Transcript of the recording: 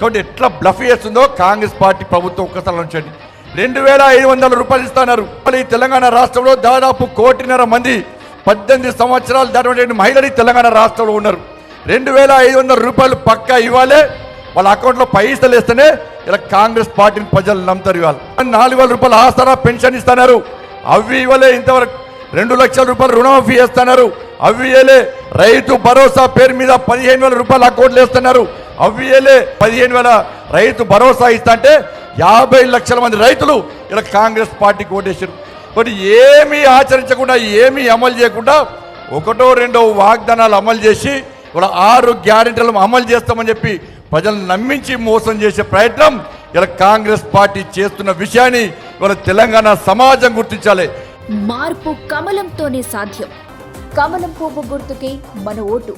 కాబట్టి ఎట్లా బ్లఫ్ చేస్తుందో కాంగ్రెస్ పార్టీ ప్రభుత్వం ఒక్కసారి ఉంచండి రెండు వేల ఐదు వందల రూపాయలు ఇస్తున్నారు. ఈ తెలంగాణ రాష్ట్రంలో దాదాపు కోటిన్నర మంది పద్దెనిమిది సంవత్సరాలు దాటినటువంటి మహిళలు తెలంగాణ రాష్ట్రంలో ఉన్నారు. రెండు వేల ఐదు వందల రూపాయలు పక్కా ఇవ్వాలి. వాళ్ళ అకౌంట్లో పైసలు వేస్తేనే ఇలా కాంగ్రెస్ పార్టీని ప్రజలు నమ్ముతారు ఇవాళ. నాలుగు వేల రూపాయలు ఆస్తారా పెన్షన్ ఇస్తున్నారు. అవి ఇవ్వలే ఇంతవరకు. రెండు లక్షల రూపాయలు రుణమాఫీ చేస్తున్నారు. అవి ఇవ్వలే. రైతు భరోసా పేరు మీద పదిహేను వేల రూపాయలు అకౌంట్లు వేస్తున్నారు. అవి పదిహేను వేల రైతు భరోసా ఇస్తా అంటే యాభై లక్షల మంది రైతులు ఇలా కాంగ్రెస్ పార్టీకి ఓటేశారు మరి ఏమీ ఆచరించకుండా ఏమీ అమలు చేయకుండా ఒకటో రెండో వాగ్దానాలు అమలు చేసి ఇలా ఆరు గ్యారెంటీలను అమలు చేస్తామని చెప్పి ప్రజలను నమ్మించి మోసం చేసే ప్రయత్నం ఇలా కాంగ్రెస్ పార్టీ చేస్తున్న విషయాన్ని ఇవాళ తెలంగాణ సమాజం గుర్తించాలి. మార్పు కమలంతోనే సాధ్యం. కమలం పువ్వు గుర్తుకే మన ఓటు.